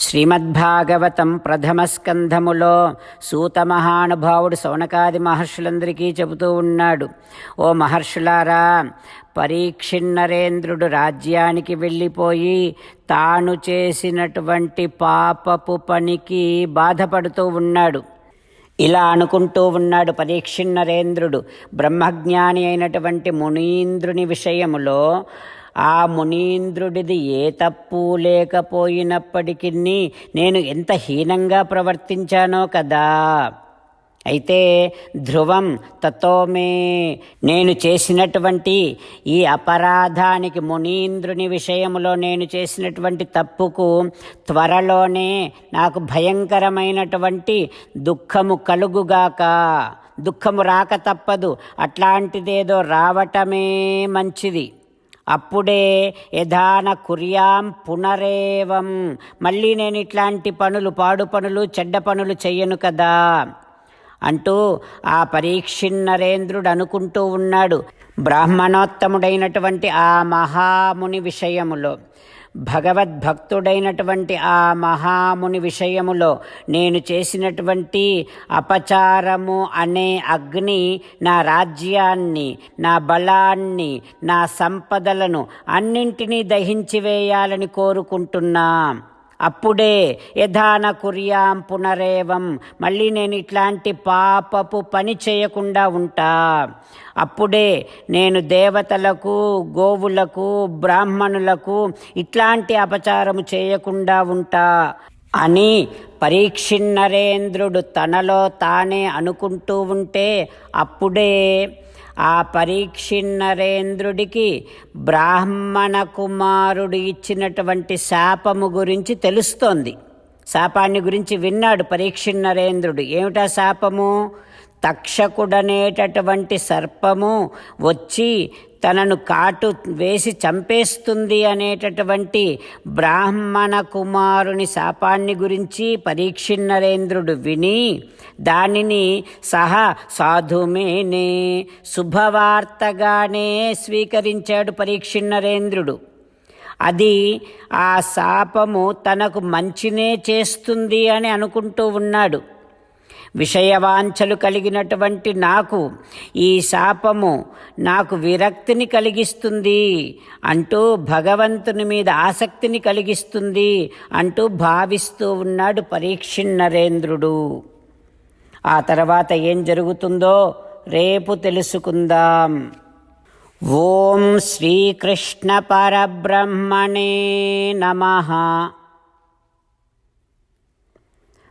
శ్రీమద్భాగవతం ప్రథమ స్కంధములో సూత మహానుభావుడు సౌనకాది మహర్షులందరికీ చెబుతూ ఉన్నాడు ఓ మహర్షులారా పరీక్షిన్నరేంద్రుడు రాజ్యానికి వెళ్ళిపోయి తాను చేసినటువంటి పాపపు పనికి బాధపడుతూ ఉన్నాడు. ఇలా అనుకుంటూ ఉన్నాడు పరీక్షిన్నరేంద్రుడు. బ్రహ్మజ్ఞాని అయినటువంటి మునీంద్రుని విషయములో ఆ మునీంద్రుడిది ఏ తప్పు లేకపోయినప్పటికీ నేను ఎంత హీనంగా ప్రవర్తించానో కదా. అయితే ధ్రువం తతోమే నేను చేసినటువంటి ఈ అపరాధానికి మునీంద్రుని విషయంలో నేను చేసినటువంటి తప్పుకు త్వరలోనే నాకు భయంకరమైనటువంటి దుఃఖము కలుగుగాక. దుఃఖము రాక తప్పదు. అట్లాంటిదేదో రావటమే మంచిది. అప్పుడే యథాన కుర్యాం పునరేవం. మళ్ళీ నేను ఇట్లాంటి పనులు పాడు పనులు చెడ్డ పనులు చెయ్యను కదా. అంటూ ఆ పరీక్షిన్నరేంద్రుడు అనుకుంటూ ఉన్నాడు బ్రాహ్మణోత్తముడైనటువంటి ఆ మహాముని విషయములో. భగవద్భక్తుడైనటువంటి ఆ మహాముని విషయములో నేను చేసినటువంటి అపచారము అనే అగ్ని నా రాజ్యాన్ని నా బలాన్ని నా సంపదలను అన్నింటినీ దహించి వేయాలని కోరుకుంటున్నా. అప్పుడే యథాన కుర్యాం పునరేవం. మళ్ళీ నేను ఇట్లాంటి పాపపు పని చేయకుండా ఉంటా. అప్పుడే నేను దేవతలకు గోవులకు బ్రాహ్మణులకు ఇట్లాంటి అపచారము చేయకుండా ఉంటా అని పరీక్షిన్నరేంద్రుడు తనలో తానే అనుకుంటూ ఉంటే అప్పుడే ఆ పరీక్షిన్నరేంద్రుడికి బ్రాహ్మణ కుమారుడు ఇచ్చినటువంటి శాపము గురించి తెలుస్తోంది. శాపాన్ని గురించి విన్నాడు పరీక్షిన్నరేంద్రుడు. ఏమిటా శాపము? తక్షకుడనేటటువంటి సర్పము వచ్చి తనను కాటు వేసి చంపేస్తుంది అనేటటువంటి బ్రాహ్మణ కుమారుని శాపాన్ని గురించి పరీక్షిన్నరేంద్రుడు విని దానిని సహా సాధుమేనే శుభవార్తగానే స్వీకరించాడు పరీక్షిన్నరేంద్రుడు. అది ఆ శాపము తనకు మంచినే చేస్తుంది అని అనుకుంటూ ఉన్నాడు. విషయవాంఛలు కలిగినటువంటి నాకు ఈ శాపము నాకు విరక్తిని కలిగిస్తుంది అంటూ భగవంతుని మీద ఆసక్తిని కలిగిస్తుంది అంటూ భావిస్తూ ఉన్నాడు పరీక్షిన్నరేంద్రుడు. ఆ తర్వాత ఏం జరుగుతుందో రేపు తెలుసుకుందాం. ఓం శ్రీకృష్ణ పరబ్రహ్మణే నమః.